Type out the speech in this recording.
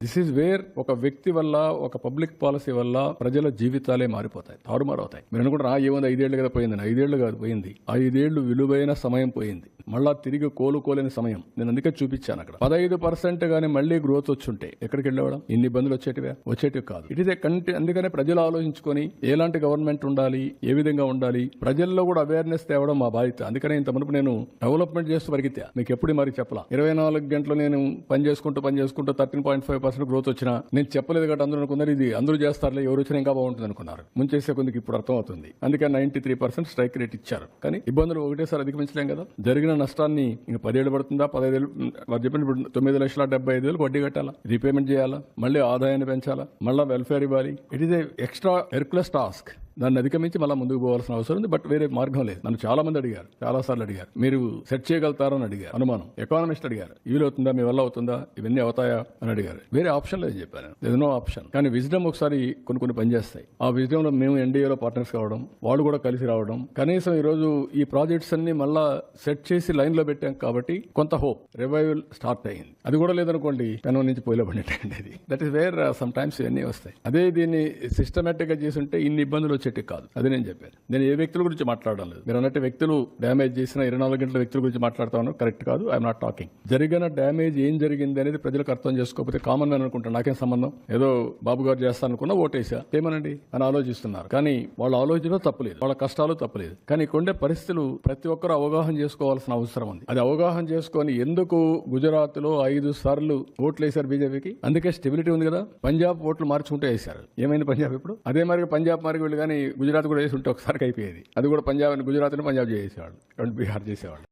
This is where ఒక వ్యక్తి వల్ల ఒక పబ్లిక్ పాలసీ వల్ల ప్రజల జీవితాలే మారిపోతాయి తారుమారు అవుతాయి మీరు అనుకుంటారు "ఆ, ఏముంది ఐదేళ్ళు కదా పోయింది ఐదేళ్ళు కాదు పోయింది. ఐదేళ్ళు విలువైన సమయం పోయింది. మళ్ళా తిరిగి కోలుకోలేని సమయం. నేను అందుకే చూపించాను అక్కడ. పదహైదు పర్సెంట్ గానీ మళ్ళీ గ్రోత్ వచ్చుంటే ఎక్కడికి వెళ్ళేవాళ్ళం? ఇన్ని ఇబ్బందులు వచ్చేటివే? వచ్చేటివి కాదు. ఇట్ ఇస్ ఏ కంటి అందుకనే ప్రజలు ఆలోచించుకొని ఎలాంటి గవర్నమెంట్ ఉండాలి? ఏ విధంగా ఉండాలి? ప్రజల్లో కూడా అవేర్నెస్ తేవడం మా బాధ్యత. అందుకనే ఇంత మునుపు నేను డెవలప్మెంట్ చేస్తూ పరిగితే మీకు ఎప్పుడు మరి చెప్పలా? ఇరవై నాలుగు గంటలు నేను పని చేసుకుంటూ పని చేసుకుంటూ thirteen point five percent growth వచ్చినా నేను చెప్పలేదు కాబట్టి అందరూ అనుకున్నారు ఇది అందరూ చేస్తారులే ఎవరు వచ్చినా ఇంకా బాగుంటుంది అనుకున్నారు. ముంచేసే కొందికి ఇప్పుడు అర్థమవుతుంది. అందుకే ninety three percent strike rate ఇచ్చారు. కానీ ఇబ్బందులు ఒకటేసారి అధిగమించలేం కదా? జరిగిన నష్టాన్ని ఇంకా పదేళ్ళు పడుతుందా? పదహైదు వారు చెప్పిన తొమ్మిది లక్షల డెబ్బై ఐదు వేలు వడ్డీ కట్టాలా? రీపేమెంట్ చేయాలా? మళ్ళీ ఆదాయాన్ని పెంచాలా? మళ్ళీ వెల్ఫేర్ ఇవ్వాలి? It is a extra Hercules task దాన్ని అధిగమించి మళ్ళీ ముందుకు పోవాల్సిన అవసరం ఉంది బట్ వేరే మార్గం లేదు. నన్ను చాలా మంది అడిగారు చాలా సార్లు అడిగారు. మీరు సెట్ చేయగలుగుతారని అడిగారు. అనుమానం. ఎకానమిస్ట్ అడిగారు. వీలు అవుతుందా? మీ వల్ల అవుతుందా? ఇవన్నీ అవుతాయా? అని అడిగారు. వేరే ఆప్షన్ లేదు చెప్పాను లేదు నో ఆప్షన్ కానీ విజ్డమ్ ఒకసారి కొన్ని కొన్ని పనిచేస్తాయి ఆ విజ్డమ్లో మేము ఎన్డీఏలో పార్ట్నర్స్ కావడం వాళ్ళు కూడా కలిసి రావడం కనీసం ఈ రోజు ఈ ప్రాజెక్ట్స్ అన్ని మళ్ళా సెట్ చేసి లైన్లో పెట్టాం కాబట్టి కొంత హోప్ రివైవల్ స్టార్ట్ అయింది. అది కూడా లేదనుకోండి పెనం నుంచి పోయిలో పడినట్టండి అది that is where sometimes ఇవన్నీ వస్తాయి. అదే దీన్ని సిస్టమేటిక్గా చేసుంటే ఇన్ని ఇబ్బందులు వచ్చేటి కాదు. అది నేను చెప్పాను నేను ఏ వ్యక్తుల గురించి మాట్లాడడం లేదు. మీరు అన్నట్టు వ్యక్తులు డ్యామేజ్ చేసిన ఇరవై నాలుగు గంటల వ్యక్తుల గురించి మాట్లాడతాను కరెక్ట్ కాదు. I'm not talking. జరిగిన డ్యామేజ్ ఏం జరిగింది అనేది ప్రజలకు అర్థం చేసుకోకపోతే కామన్ మ్యాన్ అనుకుంటాను నాకేం సంబంధం? ఏదో బాబు గారు చేస్తానుకున్నా ఓటేసా? ఏమనండి? అని ఆలోచిస్తున్నారు. కానీ వాళ్ళ ఆలోచన తప్పలేదు వాళ్ళ కష్టాలు తప్పలేదు కానీ కొండే పరిస్థితులు ప్రతి ఒక్కరూ అవగాహన చేసుకోవాల్సిన అవసరం ఉంది. అది అవగాహన చేసుకొని ఎందుకు గుజరాత్లో ఐదు సార్లు ఓట్లు వేశారు బీజేపీకి? అందుకే స్టెబిలిటీ ఉంది కదా. పంజాబ్ ఓట్లు మార్చుకుంటే వేశారు. ఏమైంది పంజాబ్ ఇప్పుడు? అదే మరి పంజాబ్ మరి వీళ్ళు కానీ గుజరాత్ కూడా వేసి ఉంటే ఒకసారికి అయిపోయేది. అది కూడా పంజాబ్ గుజరాత్ పంజాబ్ చేసేవాళ్ళు. రెండు బీహార్ చేసేవాళ్ళు.